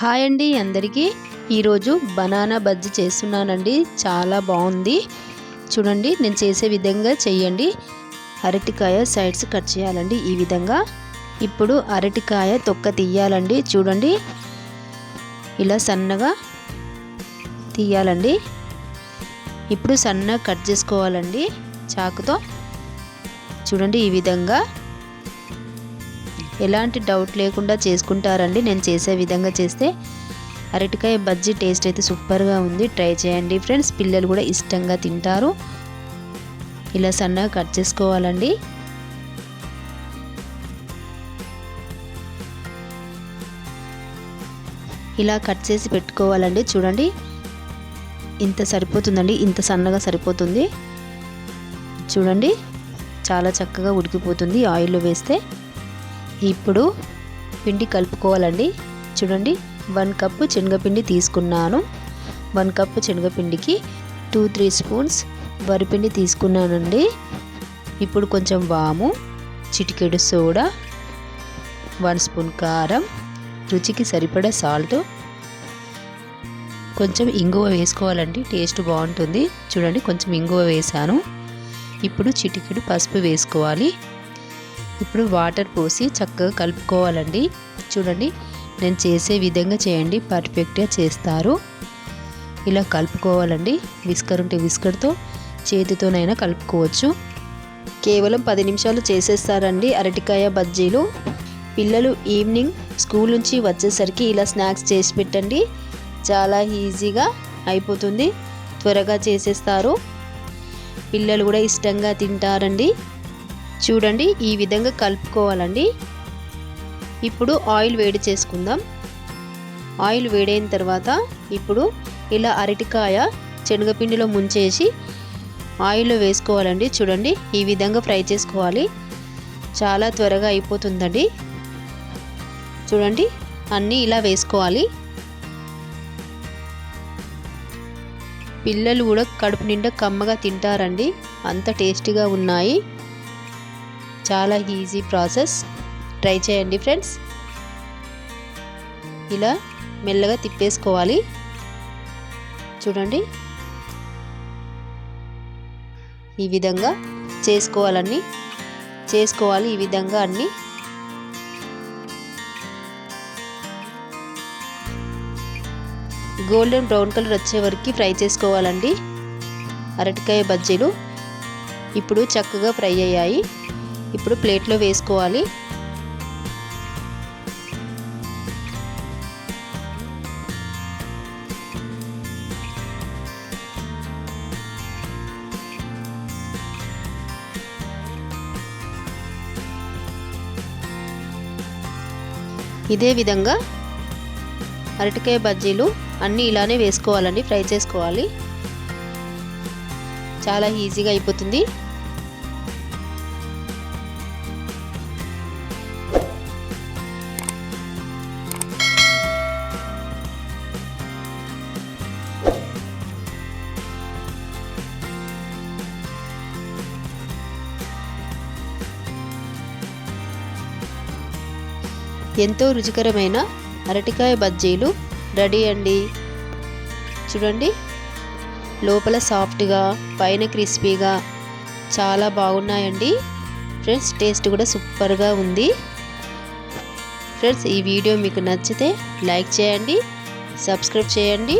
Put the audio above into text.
Hi అండి అందరికీ. ఈరోజు బనానా బజ్జీ చేస్తున్నానండి. చాలా బాగుంది. చూడండి నేను చేసే విధంగా చేయండి. అరటికాయ సైడ్స్ కట్ చేయాలండి ఈ విధంగా. ఇప్పుడు అరటికాయ తొక్క తీయాలండి. చూడండి ఇలా సన్నగా తీయాలండి. ఇప్పుడు సన్నగా కట్ చేసుకోవాలండి చాకుతో. చూడండి ఈ విధంగా. ఎలాంటి డౌట్ లేకుండా చేసుకుంటారండి. నేను చేసే విధంగా చేస్తే అరటికాయ బజ్జీ టేస్ట్ అయితే సూపర్గా ఉంది. ట్రై చేయండి ఫ్రెండ్స్ పిల్లలు కూడా ఇష్టంగా తింటారు. ఇలా సన్నగా కట్ చేసుకోవాలండి. ఇలా కట్ చేసి పెట్టుకోవాలండి. చూడండి. ఇంత సరిపోతుందండి. ఇంత సన్నగా సరిపోతుంది. చూడండి. చాలా చక్కగా ఉడికిపోతుంది. ఆయిల్లో వేస్తే ఇప్పుడు పిండి కలుపుకోవాలండి. చూడండి వన్ కప్పు శనగపిండి తీసుకున్నాను. వన్ కప్పు శనగపిండికి టూ త్రీ స్పూన్స్ వరిపిండి తీసుకున్నానండి. ఇప్పుడు కొంచెం వాము చిటికెడు సోడా వన్ స్పూన్ కారం రుచికి సరిపడా సాల్ట్. కొంచెం ఇంగువ వేసుకోవాలండి టేస్ట్ బాగుంటుంది. చూడండి కొంచెం ఇంగువ వేసాను ఇప్పుడు చిటికెడు పసుపు వేసుకోవాలి. ఇప్పుడు వాటర్ పోసి చక్కగా కలుపుకోవాలండి. చూడండి నేను చేసే విధంగా చేయండి. పర్ఫెక్ట్గా చేస్తారు. ఇలా కలుపుకోవాలండి. విస్కర్ ఉంటే విస్కర్తో చేతితోనైనా కలుపుకోవచ్చు. కేవలం పది నిమిషాలు చేసేస్తారండి అరటికాయ బజ్జీలు. పిల్లలు ఈవినింగ్ స్కూల్ నుంచి వచ్చేసరికి ఇలా స్నాక్స్ చేసి పెట్టండి. చాలా ఈజీగా అయిపోతుంది. త్వరగా చేసేస్తారు. పిల్లలు కూడా ఇష్టంగా తింటారండి. చూడండి ఈ విధంగా కలుపుకోవాలండి. ఇప్పుడు ఆయిల్ వేడి చేసుకుందాం. ఆయిల్ వేడైన తర్వాత ఇప్పుడు ఇలా అరటికాయ శనగపిండిలో ముంచేసి ఆయిల్లో వేసుకోవాలండి. చూడండి ఈ విధంగా ఫ్రై చేసుకోవాలి. చాలా త్వరగా అయిపోతుందండి. చూడండి అన్నీ ఇలా వేసుకోవాలి. పిల్లలు కూడా కడుపు నిండా కమ్మగా తింటారండి. అంత టేస్టీగా ఉన్నాయి. చాలా ఈజీ ప్రాసెస్ ట్రై చేయండి ఫ్రెండ్స్ ఇలా మెల్లగా తిప్పేసుకోవాలి. చూడండి. ఈ విధంగా చేసుకోవాలన్నీ. చేసుకోవాలి ఈ విధంగా అన్నీ. గోల్డెన్ బ్రౌన్ కలర్ వచ్చే వరకు ఫ్రై చేసుకోవాలండి. అరటికాయ బజ్జీలు ఇప్పుడు చక్కగా ఫ్రై అయ్యాయి. ఇప్పుడు ప్లేట్లో వేసుకోవాలి. ఇదే విధంగా అరటికాయ బజ్జీలు అన్నీ ఇలానే వేసుకోవాలండి ఫ్రై చేసుకోవాలి. చాలా ఈజీగా అయిపోతుంది. ఎంతో రుచికరమైన అరటికాయ బజ్జీలు రెడీ అండి. చూడండి. లోపల సాఫ్ట్గా పైన క్రిస్పీగా చాలా బాగున్నాయండి. ఫ్రెండ్స్ టేస్ట్ కూడా సూపర్గా ఉంది. ఫ్రెండ్స్ ఈ వీడియో మీకు నచ్చితే లైక్ చేయండి సబ్స్క్రైబ్ చేయండి.